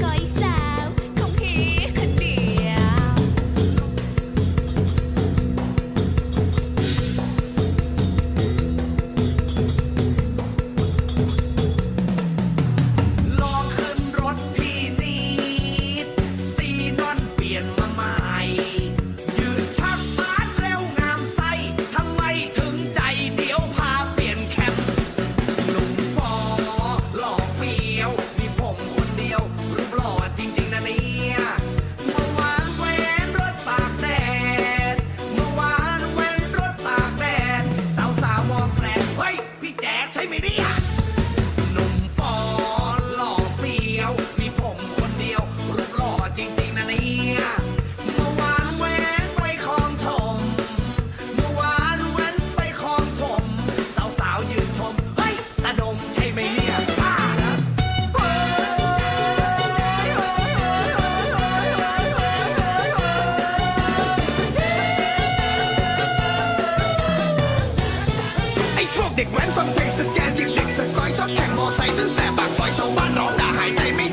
Морської са. take me. เด็กแว้นฟังเพลงสแกนจิกเด็กสกอยชอบแข่งมอไซค์ตั้งแต่ปากซอยชาวบ้านร้องด่าหายใจไม่